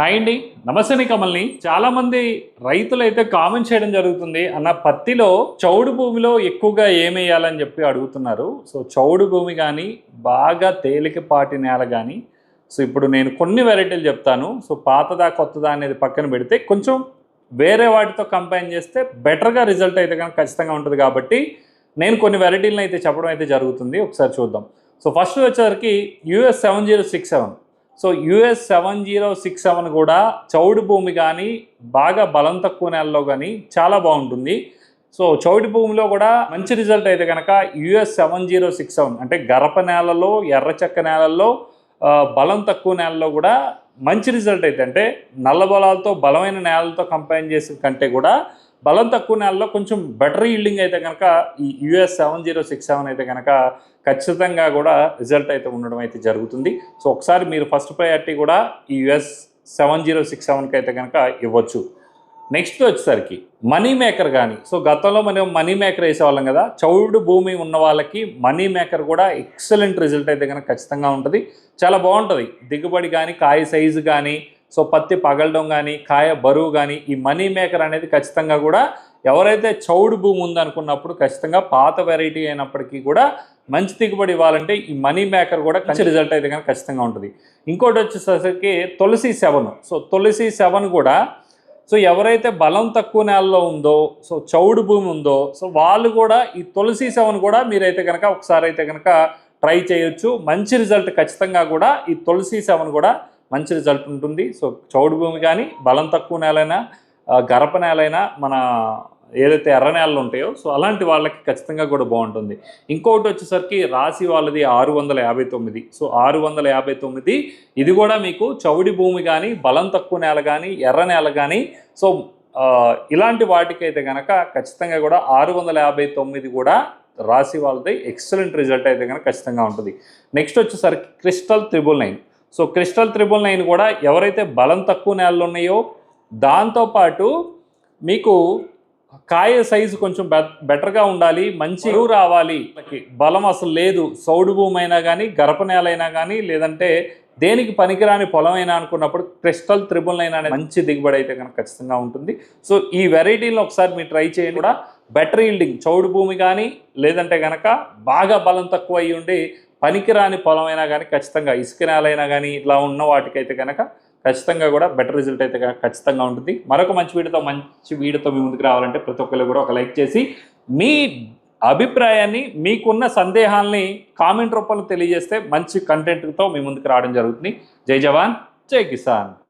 Hi అండి. నమస్తే కమల్ని. చాలా మంది రైతులు అయితే కామెంట్ చేయడం జరుగుతుంది. అన్న పత్తిలో చౌడు భూమిలో ఎక్కువగా ఏమేయాలని చెప్పి అడుగుతున్నారు. సో చౌడు భూమి కానీ బాగా తేలికపాటి నేల కానీ సో ఇప్పుడు నేను కొన్ని వెరైటీలు చెప్తాను. సో పాతదా కొత్తదా అనేది పక్కన పెడితే కొంచెం వేరే వాటితో కంపైన్ చేస్తే బెటర్గా రిజల్ట్ అయితే కనుక ఖచ్చితంగా ఉంటుంది కాబట్టి నేను కొన్ని వెరైటీలను అయితే చెప్పడం అయితే జరుగుతుంది. ఒకసారి చూద్దాం. సో ఫస్ట్ వచ్చేసరికి US seven zero six seven so US seven zero six seven కూడా చౌడు భూమి కానీ బాగా బలం తక్కువ నెలలో కానీ చాలా బాగుంటుంది. సో చౌడు భూమిలో కూడా మంచి రిజల్ట్ అయితే కనుక US seven zero six seven అంటే గరప నేలలో ఎర్ర చెక్క నేలల్లో బలం తక్కువ నేలలో కూడా మంచి రిజల్ట్ అయితే అంటే నల్ల బలాలతో బలమైన నేలతో కంపైన్ చేసిన కంటే కూడా బలం తక్కువ నెలలో కొంచెం బెటర్ ఈల్డింగ్ అయితే కనుక ఈ US seven zero six seven అయితే కనుక ఖచ్చితంగా కూడా రిజల్ట్ అయితే ఉండడం అయితే జరుగుతుంది. సో ఒకసారి మీరు ఫస్ట్ ప్రయారిటీ కూడా ఈ యుఎస్ సెవెన్ జీరో సిక్స్ సెవెన్కి అయితే కనుక ఇవ్వచ్చు. నెక్స్ట్ వచ్చేసరికి మనీ మేకర్ కానీ సో గతంలో మనం మనీ మేకర్ వేసేవాళ్ళం కదా చౌడు భూమి ఉన్న వాళ్ళకి మనీ మేకర్ కూడా ఎక్సలెంట్ రిజల్ట్ అయితే కనుక ఖచ్చితంగా ఉంటుంది. చాలా బాగుంటుంది. దిగుబడి కానీ కాయ సైజు కానీ సో పత్తి పగలడం కానీ కాయ బరువు కానీ ఈ మనీ మేకర్ అనేది ఖచ్చితంగా కూడా ఎవరైతే చౌడు భూమి ఉందనుకున్నప్పుడు ఖచ్చితంగా పాత వెరైటీ అయినప్పటికీ కూడా మంచి దిగుబడి ఇవ్వాలంటే ఈ మనీ మేకర్ కూడా మంచి రిజల్ట్ అయితే కనుక ఖచ్చితంగా ఉంటుంది. ఇంకోటి వచ్చేసరికి Tulasi seven. So Tulasi seven కూడా సో ఎవరైతే బలం తక్కువ నేలలో ఉందో సో చౌడు భూమి ఉందో సో వాళ్ళు కూడా ఈ తులసి సెవెన్ కూడా మీరైతే కనుక ఒకసారి అయితే కనుక ట్రై చేయొచ్చు. మంచి రిజల్ట్ ఖచ్చితంగా కూడా ఈ తులసి సెవెన్ కూడా మంచి రిజల్ట్ ఉంటుంది. సో చౌడు భూమి కానీ బలం తక్కువ నేలైనా గరప నేలైనా మన ఏదైతే ఎర్ర నేలలు ఉంటాయో సో అలాంటి వాళ్ళకి ఖచ్చితంగా కూడా బాగుంటుంది. ఇంకొకటి వచ్చేసరికి రాశి వాళ్ళది ఆరు వందల యాభై తొమ్మిది. సో ఆరు వందల యాభై తొమ్మిది ఇది కూడా మీకు చౌడి భూమి కానీ బలం తక్కువ నేల కానీ ఎర్ర నేల కానీ సో ఇలాంటి వాటికైతే కనుక ఖచ్చితంగా కూడా ఆరు వందల యాభై తొమ్మిది కూడా రాశి వాళ్ళది ఎక్సలెంట్ రిజల్ట్ అయితే కనుక ఖచ్చితంగా ఉంటుంది. నెక్స్ట్ వచ్చేసరికి crystal triple nine. So crystal triple nine కూడా ఎవరైతే బలం తక్కువ నేలలు ఉన్నాయో దాంతోపాటు మీకు కాయ సైజు కొంచెం బె- బెటర్గా ఉండాలి మంచి రావాలి. బలం అసలు లేదు. సౌడు భూమి అయినా కానీ గరప నేల అయినా కానీ లేదంటే దేనికి పనికిరాని పొలం అయినా అనుకున్నప్పుడు క్రిస్టల్ త్రిబుల్ నైన్ అనేది మంచి దిగుబడి అయితే కనుక ఖచ్చితంగా ఉంటుంది. సో ఈ వెరైటీలో ఒకసారి మీరు ట్రై చేయండి. కూడా బెటర్ ఈల్డింగ్ చౌడు భూమి కానీ లేదంటే కనుక బాగా బలం తక్కువ అయ్యి ఉండి పనికిరాని పొలం అయినా కానీ ఖచ్చితంగా ఇసుక నేలైనా కానీ ఇట్లా ఉన్న వాటికైతే కనుక ఖచ్చితంగా కూడా బెటర్ రిజల్ట్ అయితే ఖచ్చితంగా ఉంటుంది. మరొక మంచి వీడియోతో మంచి వీడియోతో మీ ముందుకు రావాలంటే ప్రతి ఒక్కరు కూడా ఒక లైక్ చేసి మీ అభిప్రాయాన్ని మీకున్న సందేహాల్ని కామెంట్ రూపంలో తెలియజేస్తే మంచి కంటెంట్తో మీ ముందుకు రావడం జరుగుతుంది. జై జవాన్ జై కిసాన్.